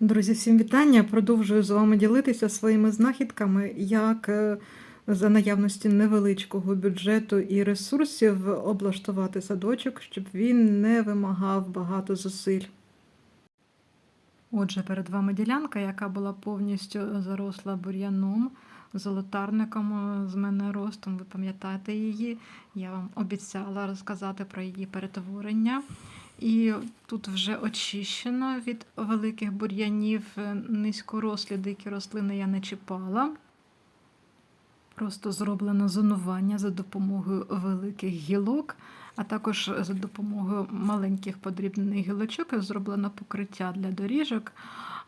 Друзі, всім вітання! Продовжую з вами ділитися своїми знахідками, як е, за наявності невеличкого бюджету і ресурсів облаштувати садочок, щоб він не вимагав багато зусиль. Отже, перед вами ділянка, яка була повністю заросла бур'яном, золотарником з мене ростом. Ви пам'ятаєте її? Я вам обіцяла розказати про її перетворення. І тут вже очищено від великих бур'янів, низькорослі дикі рослини я не чіпала. Просто зроблено зонування за допомогою великих гілок, а також за допомогою маленьких подрібнених гілочок зроблено покриття для доріжок.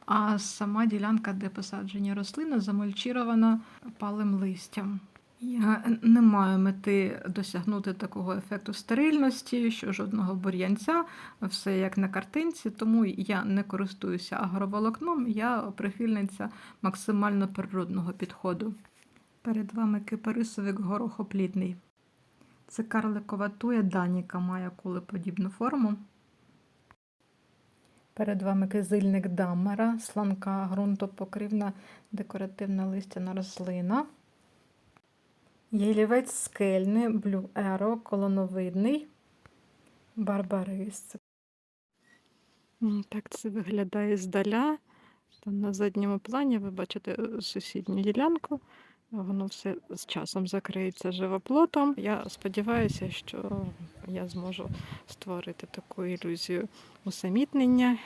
А сама ділянка, де посаджені рослини, замульчірована палим листям. Я не маю мети досягнути такого ефекту стерильності, що жодного бур'янця, все як на картинці, тому я не користуюся агроволокном, я прихильниця максимально природного підходу. Перед вами кипарисовик горохоплідний. Це карликова туя Даніка має кулеподібну форму. Перед вами кизильник даммера, сланка, ґрунтопокривна декоративна листяна рослина. Єлівець скельний, Arrow, колоновидний, барбарис. Так це виглядає здаля. Там на задньому плані ви бачите е, сусідню ділянку. Воно все з часом закриється живоплотом. Я сподіваюся, що я зможу створити таку ілюзію усамітнення,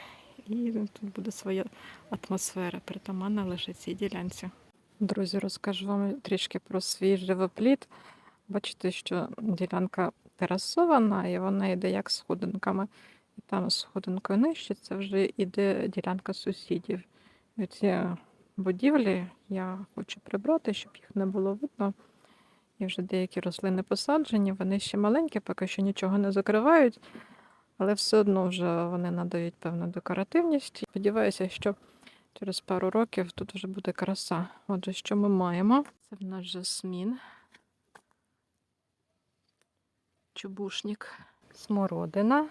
і тут буде своя атмосфера, притаманна лише цій ділянці. Друзі, розкажу вам трішки про свій живопліт. Бачите, що ділянка терасована, і вона йде як сходинками. І там сходинкою нижче це вже йде ділянка сусідів. І ці будівлі я хочу прибрати, щоб їх не було видно. І вже деякі рослини посаджені, вони ще маленькі, поки що нічого не закривають, але все одно вже вони надають певну декоративність. Сподіваюся, що через пару років тут вже буде краса. Отже, що ми маємо? Це в нас жасмін, чубушник, смородина.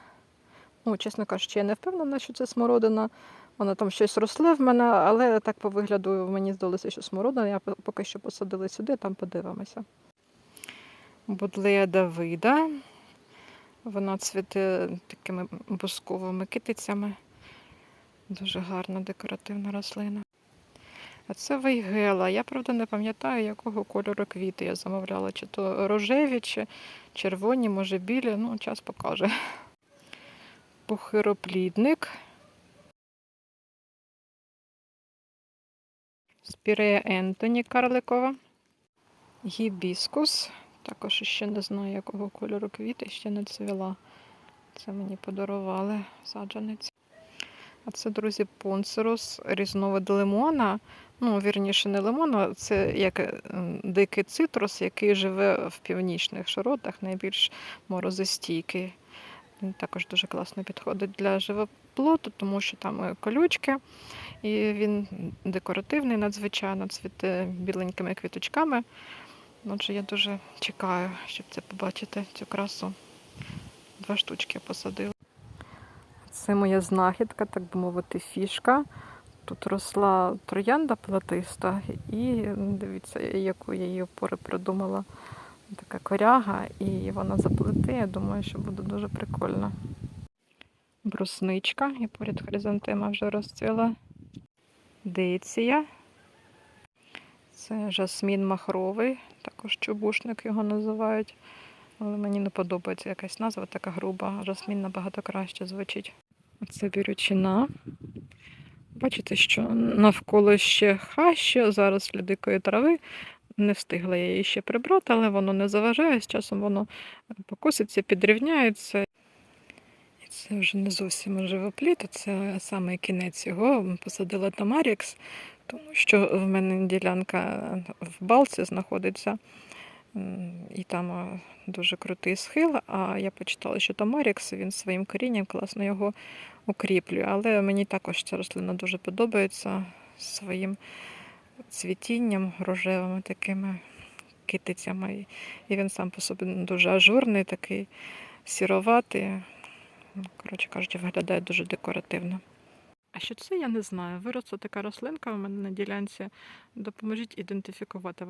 Ну, чесно кажучи, я не впевнена, що це смородина. Воно там щось росле в мене, але так по вигляду мені здалося, що смородина. Я поки що посадила сюди, там подивимося. Будлея Давида. Вона цвіте такими бусковими китицями. Дуже гарна декоративна рослина. А це вейгела. Я, правда, не пам'ятаю, якого кольору квіти я замовляла. Чи то рожеві, чи червоні, може білі. Ну, час покаже. Пухироплідник. Спірея Ентоні Карликова. Гібіскус. Також ще не знаю, якого кольору квіти, ще не цвіла. Це мені подарували саджанець. А це, друзі, понсерус, різновид лимона. Ну, вірніше, не лимона, це як е, дикий цитрус, який живе в північних широтах, найбільш морозостійкий. Він також дуже класно підходить для живоплоту, тому що там е, колючки, і він декоративний, надзвичайно цвіте біленькими квіточками. Отже, я дуже чекаю, щоб це побачити, цю красу. Два штучки посадила. Це моя знахідка, так би мовити, фішка. Тут росла троянда платиста, і дивіться, яку я її опори придумала. Така коряга, і вона заплете. Я думаю, що буде дуже прикольно. Брусничка, і поряд хризантема вже розцвіла. Диція. Це жасмін махровий, також чубушник його називають. Але мені не подобається якась назва, така груба. Жасмін набагато краще звучить. Це бірючина. Бачите, що навколо ще хаща, зараз дикої трави. Не встигла я її ще прибрати, але воно не заважає. З часом воно покоситься, підрівняється. І це вже не зовсім живопліт, це саме кінець його. Посадила Тамарікс, тому що в мене ділянка в балці знаходиться. І там дуже крутий схил. А я почитала, що Тамарікс він своїм корінням класно його укріплює. Але мені також ця рослина дуже подобається своїм цвітінням, рожевими такими китицями. І він сам по собі дуже ажурний, такий сіроватий. Коротше кажучи, виглядає дуже декоративно. А що це, я не знаю. Виросла така рослинка у мене на ділянці. Допоможіть ідентифікувати.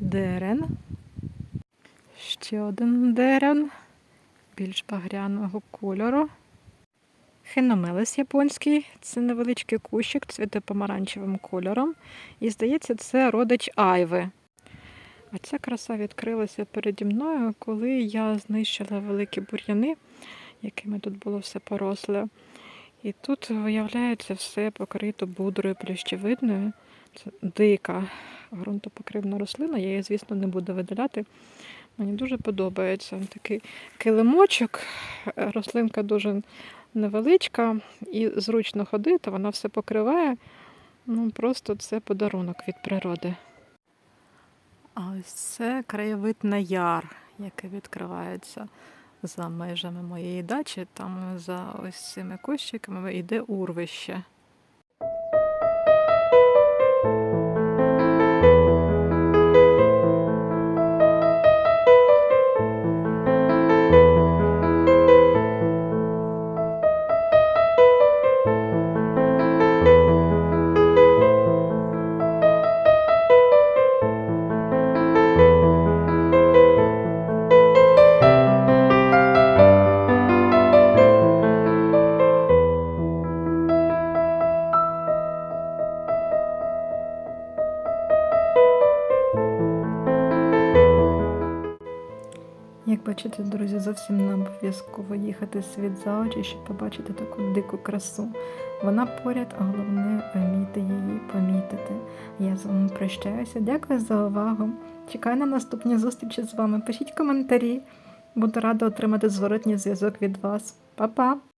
Дерен. Ще один дерен. Більш багряного кольору. Хиномелес японський. Це невеличкий кущик, цвіте помаранчевим кольором. І здається, це родич айви. А ця краса відкрилася переді мною, коли я знищила великі бур'яни, якими тут було все поросле. І тут виявляється все покрито будрою плющевидною. Це дика ґрунтопокривна рослина. Я її, звісно, не буду видаляти. Мені дуже подобається такий килимочок. Рослинка дуже невеличка і зручно ходити, вона все покриває. Ну, просто це подарунок від природи. А ось це краєвид на яр, який відкривається за межами моєї дачі. Там за ось цими кущиками йде урвище. Бачите, друзі, зовсім не обов'язково їхати світ за очі, щоб побачити таку дику красу. Вона поряд, а головне вміти її помітити. Я з вами прощаюся. Дякую за увагу. Чекаю на наступні зустрічі з вами. Пишіть коментарі. Буду рада отримати зворотній зв'язок від вас. Па-па!